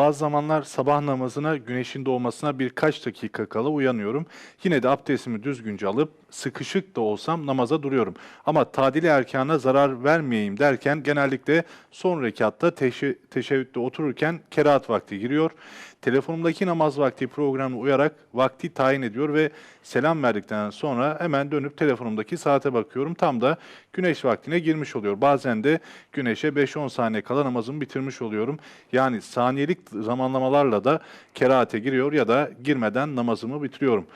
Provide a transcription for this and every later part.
Bazı zamanlar sabah namazına güneşin doğmasına birkaç dakika kala uyanıyorum. Yine de abdestimi düzgünce alıp sıkışık da olsam namaza duruyorum. Ama tadili erkana zarar vermeyeyim derken genellikle son rekatta teşe teşebbütte otururken kerahat vakti giriyor. Telefonumdaki namaz vakti programına uyarak vakti tayin ediyor ve selam verdikten sonra hemen dönüp telefonumdaki saate bakıyorum. Tam da güneş vaktine girmiş oluyor. Bazen de güneşe 5-10 saniye kala namazımı bitirmiş oluyorum. Yani saniyelik zamanlamalarla da kerahate giriyor ya da girmeden namazımı bitiriyorum.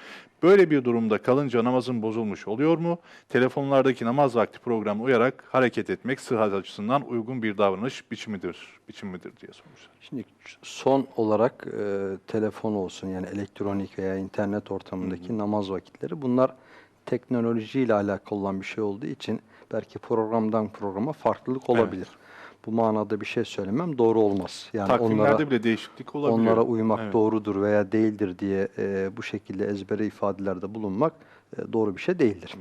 Böyle bir durumda kalınca namazın bozulmuş oluyor mu? Telefonlardaki namaz vakti programı uyarak hareket etmek sıhhat açısından uygun bir davranış biçimidir, biçim midir diye sormuşlar. Şimdi son olarak e, telefon olsun yani elektronik veya internet ortamındaki namaz vakitleri bunlar teknolojiyle alakalı olan bir şey olduğu için belki programdan programa farklılık olabilir. Bu manada bir şey söylemem doğru olmaz. Yani Takvimlerde onlara bile değişiklik olabiliyor. onlara uymak Evet. doğrudur veya değildir diye e, bu şekilde ezbere ifadelerde bulunmak e, doğru bir şey değildir.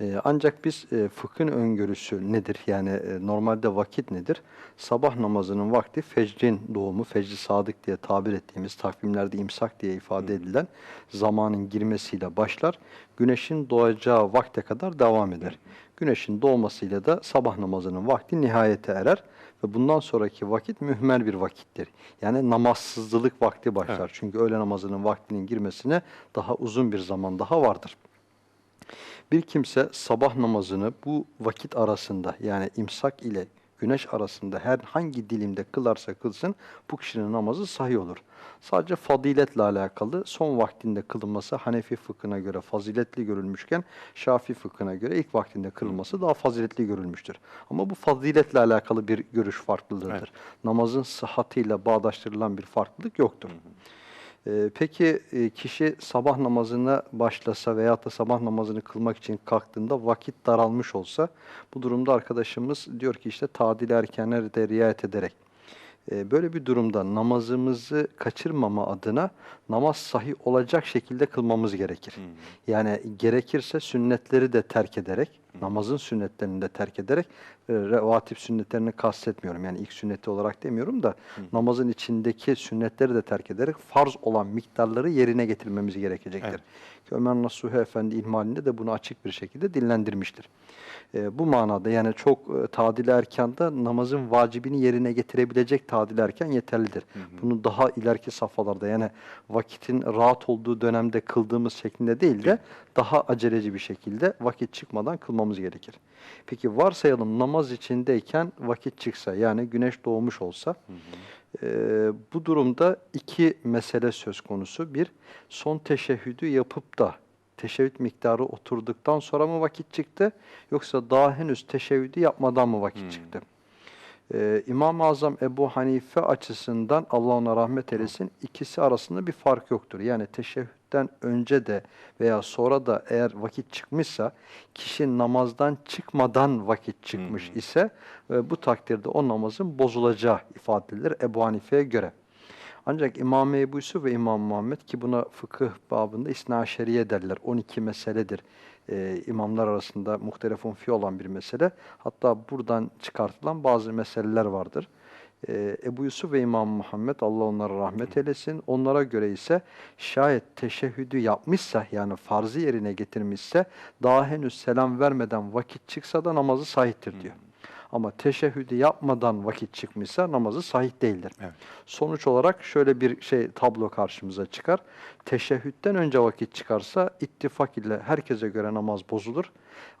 E, ancak biz e, fıkhın öngörüsü nedir? Yani e, normalde vakit nedir? Sabah namazının vakti fecrin doğumu, fecri sadık diye tabir ettiğimiz takvimlerde imsak diye ifade edilen zamanın girmesiyle başlar. Güneşin doğacağı vakte kadar devam eder. Güneşin doğmasıyla da sabah namazının vakti nihayete erer ve bundan sonraki vakit mühmel bir vakittir. Yani namazsızlılık vakti başlar. Evet. Çünkü öğle namazının vaktinin girmesine daha uzun bir zaman daha vardır. Bir kimse sabah namazını bu vakit arasında yani imsak ile güneş arasında herhangi dilimde kılarsa kılsın bu kişinin namazı sahih olur. Sadece faziletle alakalı son vaktinde kılınması Hanefi fıkhına göre faziletli görülmüşken Şafii fıkhına göre ilk vaktinde kılınması daha faziletli görülmüştür. Ama bu faziletle alakalı bir görüş farklılığıdır. Evet. Namazın sıhhatiyle bağdaştırılan bir farklılık yoktur. Ee, peki e, kişi sabah namazına başlasa veyahut da sabah namazını kılmak için kalktığında vakit daralmış olsa bu durumda arkadaşımız diyor ki işte tadil erkenler de riayet ederek e, böyle bir durumda namazımızı kaçırmama adına namaz sahih olacak şekilde kılmamız gerekir. Yani gerekirse sünnetleri de terk ederek, namazın sünnetlerini de terk ederek, e, revatip sünnetlerini kastetmiyorum. Yani ilk sünneti olarak demiyorum da namazın içindeki sünnetleri de terk ederek farz olan miktarları yerine getirmemiz gerekecektir. Evet. Ki Ömer Nasuhi Efendi ilmalinde de bunu açık bir şekilde dinlendirmiştir. E, bu manada yani çok e, tadil erkanda namazın vacibini yerine getirebilecek tadil erken yeterlidir. Bunu daha ileriki safhalarda yani vakitin rahat olduğu dönemde kıldığımız şeklinde değil de daha aceleci bir şekilde vakit çıkmadan kılmamız gerekir. Peki varsayalım namaz içindeyken vakit çıksa yani güneş doğmuş olsa ee, bu durumda iki mesele söz konusu. Bir, son teşehhüdü yapıp da teşehhüd miktarı oturduktan sonra mı vakit çıktı yoksa daha henüz teşehhüdü yapmadan mı vakit çıktı? Ee, İmam-ı Azam Ebu Hanife açısından Allah ona rahmet eylesin ikisi arasında bir fark yoktur. Yani teşehhütten önce de veya sonra da eğer vakit çıkmışsa kişi namazdan çıkmadan vakit çıkmış ise e, bu takdirde o namazın bozulacağı ifade edilir Ebu Hanife'ye göre. Ancak İmam Ebu Yusuf ve İmam Muhammed ki buna fıkıh babında İsna Şeriye derler. 12 meseledir. Ee, imamlar arasında muhtelefun fi olan bir mesele. Hatta buradan çıkartılan bazı meseleler vardır. Ee, Ebu Yusuf ve İmam Muhammed Allah onlara rahmet eylesin. Onlara göre ise şayet teşehhüdü yapmışsa yani farzı yerine getirmişse daha henüz selam vermeden vakit çıksa da namazı sahiptir diyor. Ama teşehhüdü yapmadan vakit çıkmışsa namazı sahih değildir. Evet. Sonuç olarak şöyle bir şey tablo karşımıza çıkar. Teşehhütten önce vakit çıkarsa ittifak ile herkese göre namaz bozulur.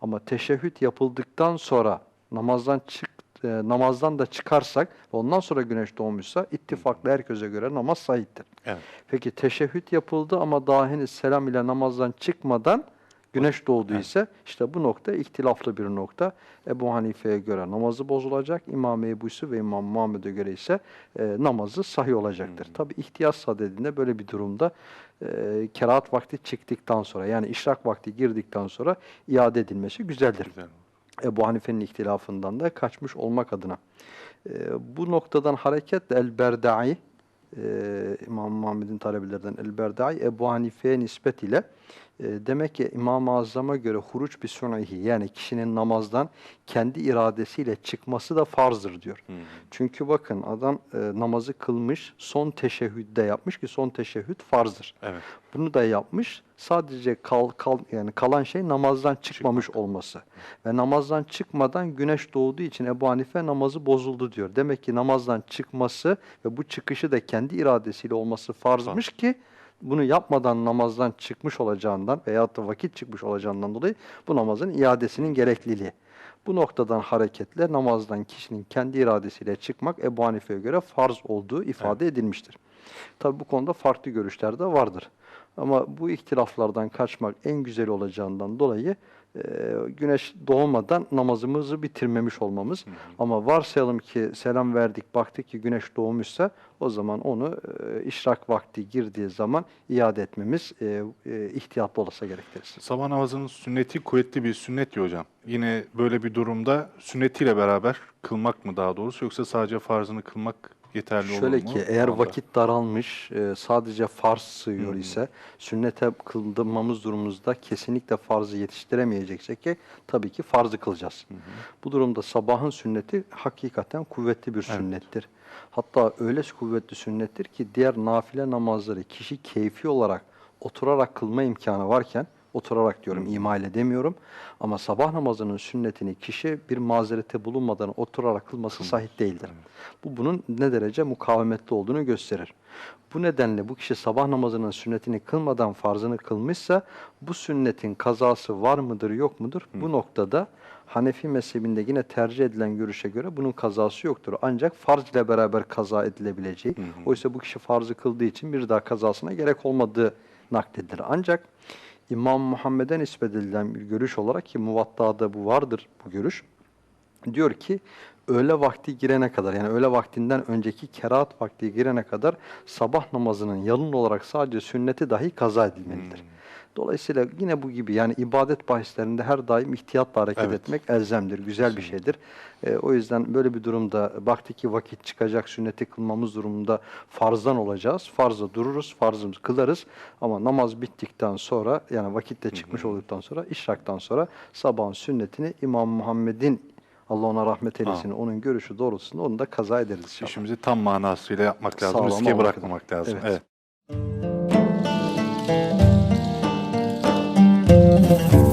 Ama teşehhüd yapıldıktan sonra namazdan çık e, namazdan da çıkarsak ve ondan sonra güneş doğmuşsa ittifakla herkese göre namaz sahiptir. Evet. Peki teşehhüd yapıldı ama daha henüz selam ile namazdan çıkmadan güneş doğdu ise işte bu nokta ihtilaflı bir nokta. Ebu Hanife'ye göre namazı bozulacak. İmam Ebu Yusuf ve İmam Muhammed'e göre ise e, namazı sahih olacaktır. Tabi ihtiyaç sadedinde böyle bir durumda e, kerahat vakti çıktıktan sonra yani işrak vakti girdikten sonra iade edilmesi güzeldir. Güzel. Ebu Hanife'nin ihtilafından da kaçmış olmak adına. E, bu noktadan hareketle El-Berdai, e, İmam Muhammed'in talebelerden El-Berdai, Ebu Hanife'ye nispet ile demek ki İmam-ı Azam'a göre huruç bir sunayhi yani kişinin namazdan kendi iradesiyle çıkması da farzdır diyor. Çünkü bakın adam e, namazı kılmış, son teşehhüdde yapmış ki son teşehhüd farzdır. Evet. Bunu da yapmış. Sadece kal, kal yani kalan şey namazdan çıkmamış olması. Ve namazdan çıkmadan güneş doğduğu için Ebu Hanife namazı bozuldu diyor. Demek ki namazdan çıkması ve bu çıkışı da kendi iradesiyle olması farzmış ki bunu yapmadan namazdan çıkmış olacağından veyahut da vakit çıkmış olacağından dolayı bu namazın iadesinin gerekliliği. Bu noktadan hareketle namazdan kişinin kendi iradesiyle çıkmak Ebu Hanife'ye göre farz olduğu ifade edilmiştir. Tabi bu konuda farklı görüşler de vardır. Ama bu ihtilaflardan kaçmak en güzel olacağından dolayı güneş doğmadan namazımızı bitirmemiş olmamız. Ama varsayalım ki selam verdik, baktık ki güneş doğmuşsa o zaman onu e, işrak vakti girdiği zaman iade etmemiz e, e, ihtiyatlı olasa gerektirir. Sabah namazının sünneti kuvvetli bir sünnet diyor hocam. Yine böyle bir durumda sünnetiyle beraber kılmak mı daha doğrusu yoksa sadece farzını kılmak yeterli olur mu? Şöyle ki eğer Onda. vakit daralmış, e, sadece farz sığıyor Hı. ise sünnete kıldırmamız durumumuzda kesinlikle farzı yetiştiremeyeceksek ki tabii ki farzı kılacağız. Bu durumda sabahın sünneti hakikaten kuvvetli bir Evet. sünnettir. Hatta öyle kuvvetli sünnettir ki diğer nafile namazları kişi keyfi olarak oturarak kılma imkanı varken oturarak diyorum, ima ile demiyorum. Ama sabah namazının sünnetini kişi bir mazerete bulunmadan oturarak kılması sahih değildir. Bu bunun ne derece mukavemetli olduğunu gösterir. Bu nedenle bu kişi sabah namazının sünnetini kılmadan farzını kılmışsa bu sünnetin kazası var mıdır yok mudur? Bu noktada Hanefi mezhebinde yine tercih edilen görüşe göre bunun kazası yoktur. Ancak farz ile beraber kaza edilebileceği. Oysa bu kişi farzı kıldığı için bir daha kazasına gerek olmadığı nakledilir. Ancak İmam Muhammed'e nispet bir görüş olarak ki muvatta'da bu vardır bu görüş. Diyor ki öğle vakti girene kadar yani öğle vaktinden önceki kerahat vakti girene kadar sabah namazının yalın olarak sadece sünneti dahi kaza edilmelidir. Dolayısıyla yine bu gibi yani ibadet bahislerinde her daim ihtiyatla hareket Evet. etmek elzemdir, güzel bir şeydir. Ee, o yüzden böyle bir durumda baktık ki vakit çıkacak sünneti kılmamız durumunda farzdan olacağız. Farzda dururuz, farzımızı kılarız ama namaz bittikten sonra yani vakitte çıkmış olduktan sonra işraktan sonra sabahın sünnetini İmam Muhammed'in Allah ona rahmet eylesin. Onun görüşü doğrultusunda onu da kaza ederiz inşallah. İşimizi tam manasıyla yapmak lazım. Sağlam Riske bırakmamak lazım. Evet. evet. Thank you.